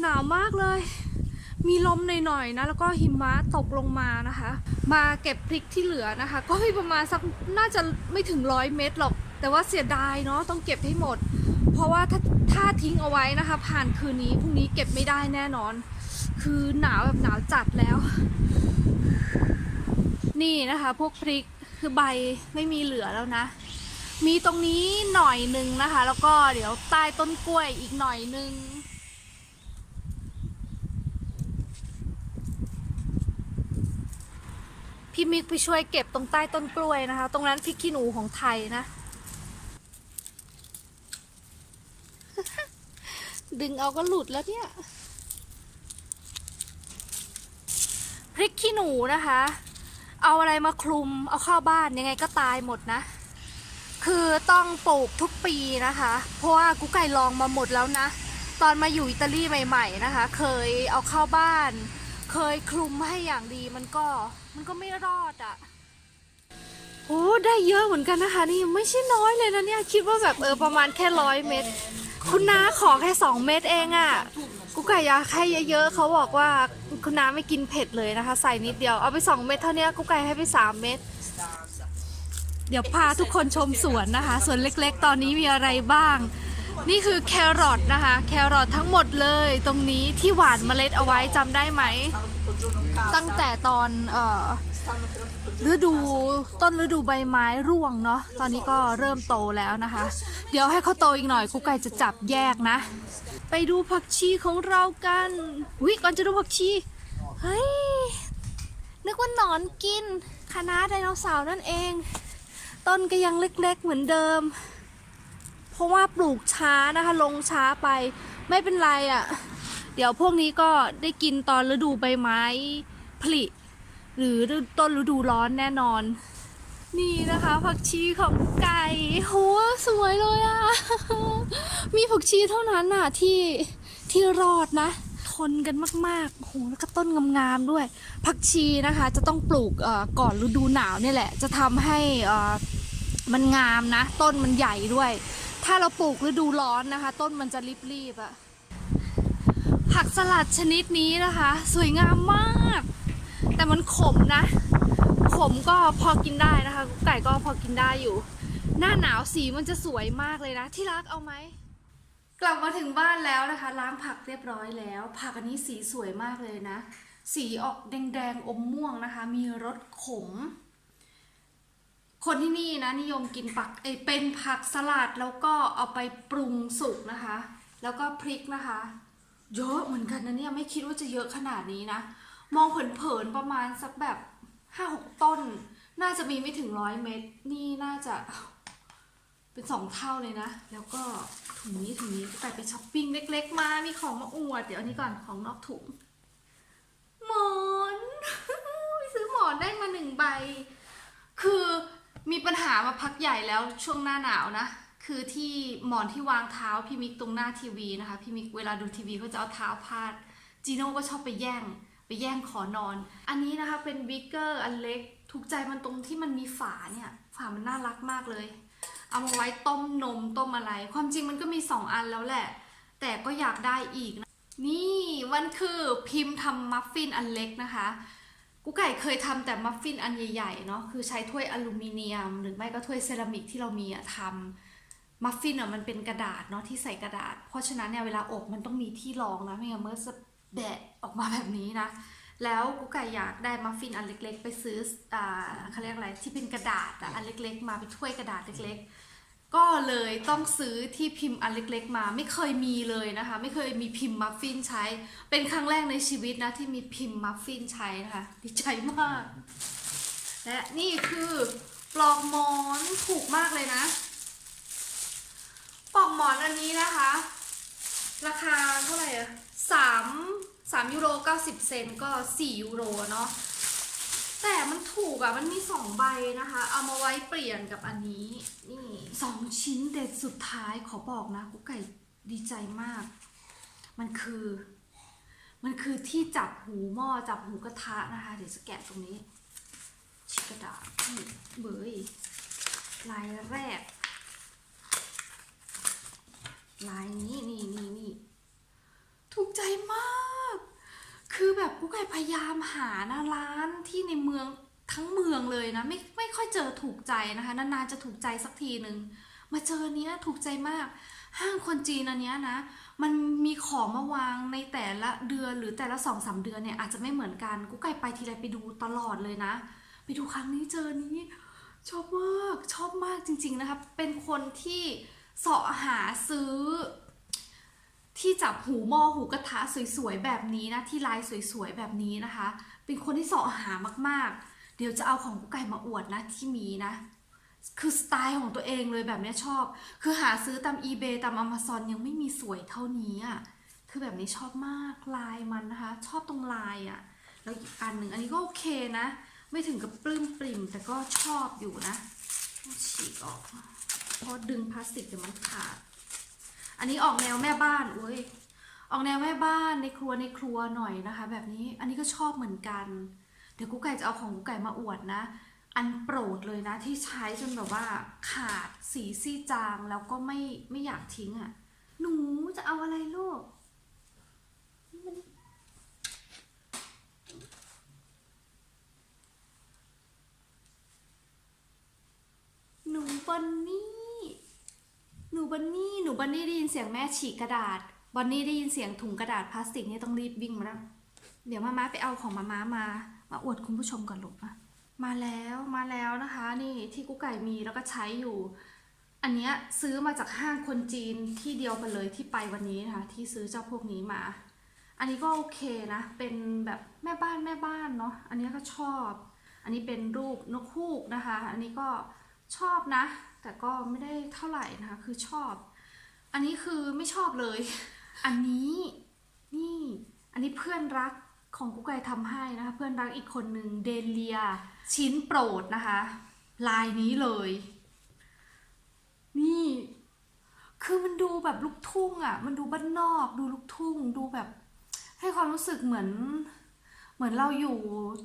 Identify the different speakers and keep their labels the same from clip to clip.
Speaker 1: หนาวมากเลย มีลมหน่อยๆนะ แล้วก็หิมะตกลงมานะคะ มาเก็บพริกที่เหลือนะคะ ก็มีประมาณสักน่าจะไม่ถึงร้อยเม็ดหรอก แต่ว่าเสียดายเนาะต้องเก็บให้หมด เพราะว่าถ้าถ้าทิ้งเอาไว้นะคะ ผ่านคืนนี้พรุ่งนี้เก็บไม่ได้แน่นอน คือหนาวแบบหนาวจัดแล้ว นี่นะคะ พวกพริกคือใบไม่มีเหลือแล้วนะ มีตรงนี้หน่อยหนึ่งนะคะ แล้วก็เดี๋ยวใต้ต้นกล้วยอีกหน่อยหนึ่ง พี่มิกไปช่วยเก็บตรงใต้ต้นกล้วยนะคะ ตรงนั้นพริกขี้หนูของไทยนะ ดึงเอาก็หลุดแล้วเนี่ย พริกขี้หนูนะคะ เอาอะไรมาคลุม เอาเข้าบ้านยังไงก็ตายหมดนะ คือต้องปลูกทุกปีนะคะ เพราะว่ากุ๊กไก่ลองมาหมดแล้วนะ ตอนมาอยู่อิตาลีใหม่ ๆ นะคะ เคยเอาเข้าบ้าน เคยคลุมให้อย่างดีมันก็มันก็ไม่รอดอะ่ะโอ้ได้เยอะเหมือนกันนะคะ นี่ไม่ใช่น้อยเลยนะเนี่ยคิดว่าแบบเออประมาณแค่ร้อยเม็ดคุณน้าขอแค่สองเม็ดเองอะ่ะกุ๊กไก่อยากให้เยอะๆเขาบอกว่าคุณน้าไม่กินเผ็ดเลยนะคะ ใส่นิดเดียวเอาไปสองเม็ดเท่านี้กุ๊กไก่ให้ไปสามเม็ดเดี๋ยวพาทุกคนชมสวนนะคะสวนเล็กๆ ตอนนี้มีอะไรบ้าง นี่คือแครอทนะคะ แครอททั้งหมดเลยตรงนี้ที่หวานเมล็ดเอาไว้จำได้ไหม ตั้งแต่ตอนเอ่อฤดูต้นฤดูใบไม้ร่วงเนาะตอนนี้ก็เริ่มโตแล้วนะคะ เดี๋ยวให้เขาโตอีกหน่อยกุ๊กไก่จะจับแยกนะ ไปดูผักชีของเรากันวิก่อนจะดูผักชีเฮ้ยนึกว่าหนอนกินคณะไดโนเสาร์นั่นเอง ต้นก็ยังเล็กๆเหมือนเดิม เพราะว่าปลูกช้านะคะ ลงช้าไปไม่เป็นไรอะ่ะ เดี๋ยวพวกนี้ก็ได้กินตอนฤดูใบไม้ผลิ หรือต้นฤดูร้อนแน่นอน นี่นะคะผักชีของไก่โหสวยเลยอะ่ะ มีผักชีเท่านั้นน่ะที่ที่รอดนะทนกันมากๆโหแล้วก็ต้นงามๆด้วย ผักชีนะคะจะต้องปลูกก่อนฤดูหนาวนี่แหละ จะทำให้มันงามนะ ต้นมันใหญ่ด้วย ถ้าเราปลูกฤดูร้อนนะคะ ต้นมันจะรีบๆอะผักสลัดชนิดนี้นะคะ สวยงามมาก แต่มันขมนะ ขมก็พอกินได้นะคะกุ๊กไก่ก็พอกินได้อยู่ หน้าหนาวสีมันจะสวยมากเลยนะ ที่รักเอาไหมกลับมาถึงบ้านแล้วนะคะ ล้างผักเรียบร้อยแล้ว ผักอันนี้สีสวยมากเลยนะ สีออกแดงๆอมม่วงนะคะ มีรสขม คนที่นี่นะนิยมกินปักเอเป็นผักสลัดแล้วก็เอาไปปรุงสุกนะคะ แล้วก็พริกนะคะ เยอะเหมือนกันนะเนี่ยไม่คิดว่าจะเยอะขนาดนี้นะ มองเผินๆประมาณสักแบบห้าหกต้น น่าจะมีไม่ถึงร้อยเม็ดนี่น่าจะเป็นสองเท่าเลยนะ แล้วก็ถุงนี้ถุงนี้ไปไปช้อปปิ้งเล็ก ๆ มา มีของมาอวด เดี๋ยวอันนี้ก่อนของนอกถุง หมอน ไปซื้อหมอนได้มาหนึ่งใบ คือ มีปัญหามาพักใหญ่แล้วช่วงหน้าหนาวนะ คือที่หมอนที่วางเท้าพี่มิกตรงหน้าทีวีนะคะ พี่มิกเวลาดูทีวีเขาจะเอาเท้าพาด จีโน่ก็ชอบไปแย่ง ไปแย่งขอนอน อันนี้นะคะเป็นวิกเกอร์อันเล็ก ถูกใจมันตรงที่มันมีฝาเนี่ย ฝามันน่ารักมากเลย เอามาไว้ต้มนมต้มอะไร ความจริงมันก็มีสองอันแล้วแหละ แต่ก็อยากได้อีกนะนี่มันคือพิมพ์ทำมัฟฟินอันเล็กนะคะ กุ๊กไก่เคยทำแต่มัฟฟินอันใหญ่ๆเนาะคือใช้ถ้วยอลูมิเนียม หรือไม่ก็ถ้วยเซรามิกที่เรามีอะทำมัฟฟินอะมันเป็นกระดาษเนาะที่ใส่กระดาษ เพราะฉะนั้นเนี่ยเวลาอบมันต้องมีที่รองนะไม่งั้นเมันจะแดดออกมาแบบนี้นะ แล้วกุ๊กไก่อยากได้มัฟฟินอันเล็ก ๆ ไปซื้ออ่าเขาเรียกอะไรที่เป็นกระดาษอะอันเล็ก ๆ มาเป็นถ้วยกระดาษเล็ก ๆ ก็เลยต้องซื้อที่พิมพ์อันเล็กๆมาไม่เคยมีเลยนะคะ ไม่เคยมีพิมพ์มัฟฟินใช้ เป็นครั้งแรกในชีวิตนะที่มีพิมพ์มัฟฟินใช้นะคะดีใจมาก และนี่คือปลอกหมอนถูกมากเลยนะปลอกหมอนอันนี้นะคะ ราคาเท่าไหร่อะสามสามยูโรเก้าสิบเซนก็สี่ยูโรเนาะ แต่มันถูกอะมันมีสองใบนะคะ เอามาไว้เปลี่ยนกับอันนี้ นี่สองชิ้นเด็ดสุดท้ายขอบอกนะกุ๊กไก่ดีใจมาก มันคือ มันคือที่จับหูหม้อจับหูกระทะนะคะ เดี๋ยวจะแกะตรงนี้ ชิกระดาษเบยลายแรก ลายนี้นี่นี่นี่ถูกใจมาก คือแบบกุ๊กไก่พยายามหานะร้านที่ในเมืองทั้งเมืองเลยนะ ไม่ไม่ค่อยเจอถูกใจนะคะนานๆจะถูกใจสักทีหนึ่งมาเจอเนี้ยถูกใจมาก ห้างคนจีนอันเนี้ยนะ มันมีของมาวางในแต่ละเดือนหรือแต่ละสองสามเดือนเนี่ยอาจจะไม่เหมือนกันกุ๊กไก่ไปทีไรไปดูตลอดเลยนะ ไปดูครั้งนี้เจอนี้ชอบมากชอบมากจริง ๆนะคะเป็นคนที่เสาะหาซื้อ ที่จับหูหม้อหูกระทะสวยๆแบบนี้นะที่ลายสวยๆแบบนี้นะคะ เป็นคนที่เสาะหามากๆ เดี๋ยวจะเอาของกุ๊กไก่มาอวดนะที่มีนะ คือสไตล์ของตัวเองเลยแบบนี้ชอบ คือหาซื้อตาม eBay ตาม Amazon ยังไม่มีสวยเท่านี้อะคือแบบนี้ชอบมากลายมันนะคะ ชอบตรงลายอะแล้วอีกอันหนึ่งอันนี้ก็โอเคนะ ไม่ถึงกับปลื้มปริ่มแต่ก็ชอบอยู่นะฉีกออกเพราะดึงพลาสติกเดี๋ยวมันขาด อันนี้ออกแนวแม่บ้านเว้ยออกแนวแม่บ้านในครัวในครัวหน่อยนะคะ แบบนี้อันนี้ก็ชอบเหมือนกัน เดี๋ยวกุ๊กไก่จะเอาของกุ๊กไก่มาอวดนะ อันโปรดเลยนะที่ใช้จนแบบว่าขาดสีซี่จางแล้วก็ไม่ไม่อยากทิ้งอะ่ะ หนูจะเอาอะไรลูกหนูบันนี่ นูบันนี่หนูบันนี่ได้ยินเสียงแม่ฉีกกระดาษบันนี่ได้ยินเสียงถุงกระดาษพลาสติกนี่ต้องรีบวิ่งมาแล้วเดี๋ยวมาม้าไปเอาของมาม้ามา มาอวดคุณผู้ชมก่อนลูกนะมาแล้วมาแล้วนะคะ นี่ที่กุ๊กไก่มีแล้วก็ใช้อยู่ อันเนี้ยซื้อมาจากห้างคนจีนที่เดียวกันเลยที่ไปวันนี้นะคะที่ซื้อเจ้าพวกนี้มา อันนี้ก็โอเคนะ เป็นแบบแม่บ้านแม่บ้านเนาะอันนี้ก็ชอบ อันนี้เป็นรูปนกฮูกนะคะ อันนี้ก็ชอบนะ แต่ก็ไม่ได้เท่าไหร่นะคะ คือชอบ อันนี้คือไม่ชอบเลย อันนี้นี่ อันนี้เพื่อนรักของกุ๊กไก่ทำให้นะคะ เพื่อนรักอีกคนหนึ่งเดเลีย ชิ้นโปรดนะคะ ลายนี้เลย นี่ คือมันดูแบบลูกทุ่งอะ มันดูบ้านนอก ดูลูกทุ่ง ดูแบบ ให้ความรู้สึกเหมือน เหมือนเราอยู่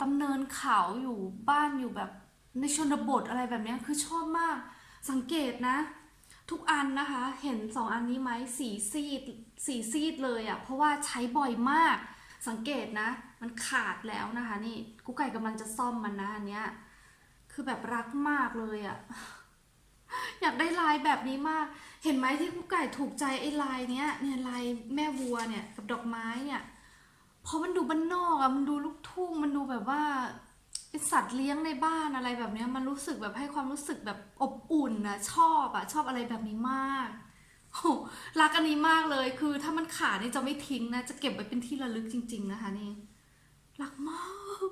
Speaker 1: ตำเนินเขาอยู่บ้านอยู่แบบในชนบทอะไรแบบนี้คือชอบมาก สังเกตนะ ทุกอันนะคะ เห็นสองอันนี้ไหมสีซีดสีซีดเลยอะ่ะ เพราะว่าใช้บ่อยมาก สังเกตนะ มันขาดแล้วนะคะนี่กุ๊กไก่กำลังจะซ่อมมันนะอันเนี้ยคือแบบรักมากเลยอะ่ะอยากได้ลายแบบนี้มาก เห็นไหมที่กุ๊กไก่ถูกใจไอ้ลายเนี้ยเนี่ยลายแม่วัวเนี่ยกับดอกไม้เนี่ยเพราะมันดูบ้านนอกอะมันดูลูกทุ่งมันดูแบบว่า เป็นสัตว์เลี้ยงในบ้านอะไรแบบเนี้ยมันรู้สึกแบบให้ความรู้สึกแบบอบอุ่นนะชอบอะชอบอะไรแบบนี้มากโหรักอันนี้มากเลยคือถ้ามันขาดนี่จะไม่ทิ้งนะ จะเก็บไว้เป็นที่ระลึกจริง ๆ นะคะนี่รักมาก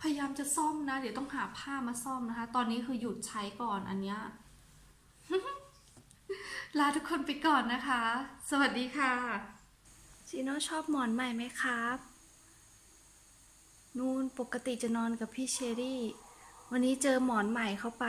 Speaker 1: พยายามจะซ่อมนะ เดี๋ยวต้องหาผ้ามาซ่อมนะคะ ตอนนี้คือหยุดใช้ก่อนอันเนี้ยลาทุกคนไปก่อนนะคะ สวัสดีค่ะจีโน่ชอบหมอนใหม่ไหมครับ นูนปกติจะนอนกับพี่เชอรี่ วันนี้เจอหมอนใหม่เข้าไป